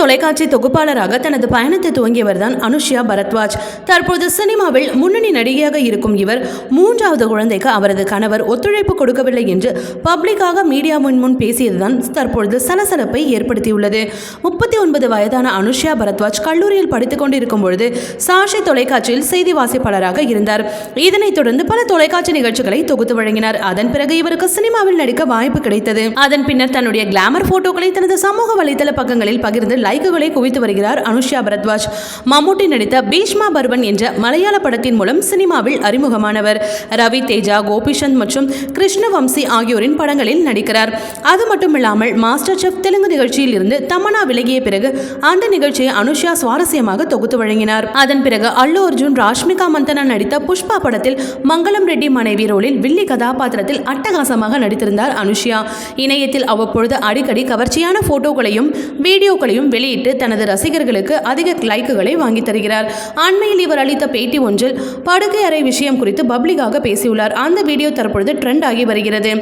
தொலைக்காட்சி தொகுப்பாளராக தனது பயணத்தை துவங்கியவர் தான் அனுஷ்யா பரத்வாஜ். தற்போது சினிமாவில் முன்னணி நடிகையாக இருக்கும் இவர் மூன்றாவது குழந்தைக்கு அவரது கணவர் ஒத்துழைப்பு கொடுக்கவில்லை என்று பப்ளிக்காக மீடியா முன் முன் பேசியதுதான் தற்பொழுது சலசலப்பை ஏற்படுத்தியுள்ளது. முப்பத்தி ஒன்பது வயதான அனுஷ்யா பரத்வாஜ் கல்லூரியில் படித்துக் கொண்டிருக்கும் பொழுது சாஷி தொலைக்காட்சியில் செய்தி வாசிப்பாளராக இருந்தார். இதனைத் தொடர்ந்து பல தொலைக்காட்சி நிகழ்ச்சிகளை தொகுத்து வழங்கினார். அதன் பிறகு இவருக்கு சினிமாவில் நடிக்க வாய்ப்பு கிடைத்தது. அதன் பின்னர் தன்னுடைய கிளாமர் போட்டோக்களை தனது சமூக வலைதள பக்கங்களில் பகிர்ந்து லைக்குகளை குவித்து வருகிறார் அனுஷ்யா பரத்வாஜ். மம்முட்டி நடித்த பீஷ்மா பர்வன் என்ற மலையாள படத்தின் மூலம் சினிமாவில் அறிமுகமானவர். ரவி தேஜா கோபிசந்த் மற்றும் கிருஷ்ணவம்சி ஆகியோரின் படங்களில் நடிக்கிறார். அது மட்டுமில்லாமல் மாஸ்டர் செஃப் தெலுங்கு நிகழ்ச்சியில் இருந்து தமனா விலகிய பிறகு அந்த நிகழ்ச்சியை அனுஷ்யா சுவாரஸ்யமாக தொகுத்து வழங்கினார். அதன் பிறகு அல்லு அர்ஜுன் ராஷ்மிகா மந்தனா நடித்த புஷ்பா படத்தில் மங்களம் ரெட்டி மனைவி ரோலில் வில்லி கதாபாத்திரத்தில் அட்டகாசமாக நடித்திருந்தார் அனுஷ்யா. இணையத்தில் அவ்வப்பொழுது அடிக்கடி கவர்ச்சியான போட்டோக்களையும் வீடியோக்களையும் வெளியிட்டு தனது ரசிகர்களுக்கு அதிக லைக்குகளை வாங்கி தருகிறார். அண்மையில் இவர் அளித்த பேட்டி ஒன்றில் படுக்கை அறை விஷயம் குறித்து பப்ளிக்காக பேசியுள்ளார். அந்த வீடியோ தற்பொழுது ட்ரெண்ட் ஆகி வருகிறது.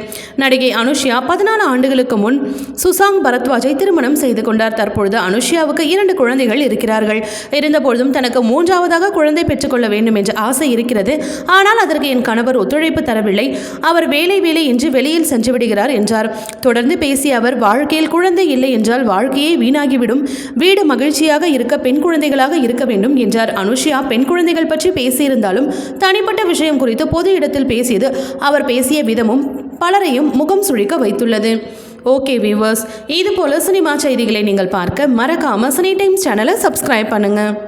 நடிகை அனுஷ்யா பதினாலு ஆண்டுகளுக்கு முன் சுசாங் பரத்வாஜை திருமணம் செய்து கொண்டார். தற்பொழுது அனுஷ்யாவுக்கு இரண்டு குழந்தைகள் இருக்கிறார்கள். இருந்தபொழுதும் தனக்கு மூன்றாவதாக குழந்தை பெற்றுக்கொள்ள வேண்டும் என்ற ஆசை இருக்கிறது. ஆனால் அதற்கு என் கணவர் ஒத்துழைப்பு தரவில்லை. அவர் வேலை வேலை என்று வெளியில் சென்றுவிடுகிறார் என்றார். தொடர்ந்து பேசிய அவர் வாழ்க்கையில் குழந்தை இல்லை என்றால் வாழ்க்கையே வீணாகிவிடும். வீடு மகிழ்ச்சியாக இருக்க பெண் குழந்தைகளாக இருக்க வேண்டும் என்றார் அனுஷியா. பெண் குழந்தைகள் பற்றி பேசியிருந்தாலும் தனிப்பட்ட விஷயம் குறித்து பொது இடத்தில் பேசியது அவர் பேசிய விதமும் பலரையும் முகம் சுழிக்க வைத்துள்ளது. ஓகே வியூவர்ஸ் இது போல சினிமா செய்திகளை நீங்கள் பார்க்க மறக்காம சினி டைம்ஸ் சேனலை சப்ஸ்கிரைப் பண்ணுங்கள்